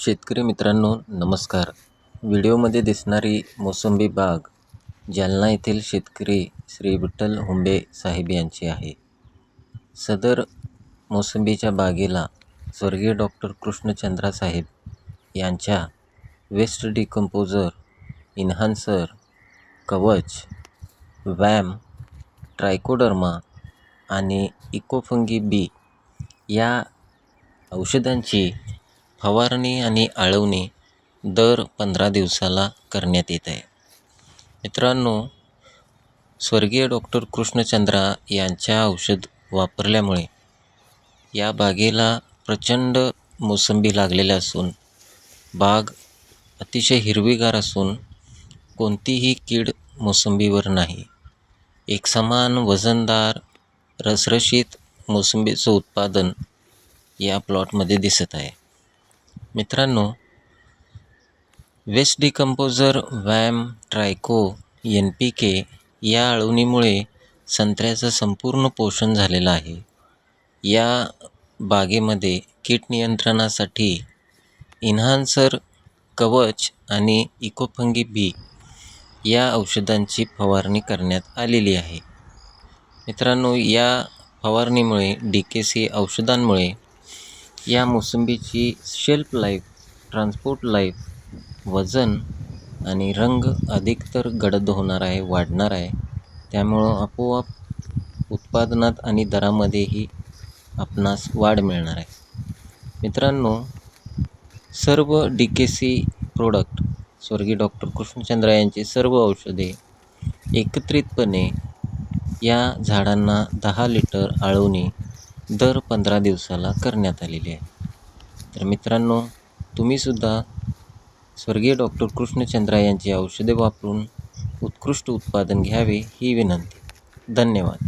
शेतकरी मित्रांनो नमस्कार. व्हिडिओमध्ये दिसणारी मोसंबी बाग जालना येथील शेतकरी श्री विठ्ठल हुंबे साहेब यांची आहे. सदर मोसंबीच्या बागेला स्वर्गीय डॉक्टर कृष्णचंद्रा साहेब यांच्या वेस्ट डिकम्पोजर इन्हान्सर कवच वॅम ट्रायकोडर्मा आणि इकोफंगी बी या औषधांची फवारणी आणि आळवणी दर पंधरा दिवसाला करण्यात येत आहे. मित्रांनो स्वर्गीय डॉक्टर कृष्णचंद्रा यांच्या औषध वापरल्यामुळे या बागेला प्रचंड मोसंबी लागलेल्या असून बाग अतिशय हिरवीगार असून कोणतीही कीड मोसंबीवर नाही. एकसमान वजनदार रसरशीत मोसंबीचं उत्पादन या प्लॉटमध्ये दिसत आहे. मित्रांनो waste decomposer VAM tricho N P K या अळवणीमुळे संत्र्याचं संपूर्ण पोषण झालेलं आहे. या बागेमध्ये कीट नियंत्रणासाठी इन्हान्सर कवच आणि इकोफंगी बी या औषधांची फवारणी करण्यात आलेली आहे. मित्रांनो या फवारणीमुळे डी के सी औषधांमुळे या मोसंबीची शेल्फ लाईफ ट्रान्सपोर्ट लाईफ वजन आणि रंग अधिकतर गडद होणार आहे वाढणार आहे. त्यामुळं आपोआप उत्पादनात आणि दरामध्येही आपणास वाढ मिळणार आहे. मित्रांनो सर्व डी के सी प्रोडक्ट स्वर्गीय डॉक्टर कृष्णचंद्र यांची सर्व औषधे एकत्रितपणे या झाडांना दहा लिटर आळवणी दर पंधरा दिवसाला करण्यात आलेली आहे. तर मित्रांनो तुम्हीसुद्धा स्वर्गीय डॉक्टर कृष्णचंद्रा यांची औषधे वापरून उत्कृष्ट उत्पादन घ्यावे ही विनंती. धन्यवाद.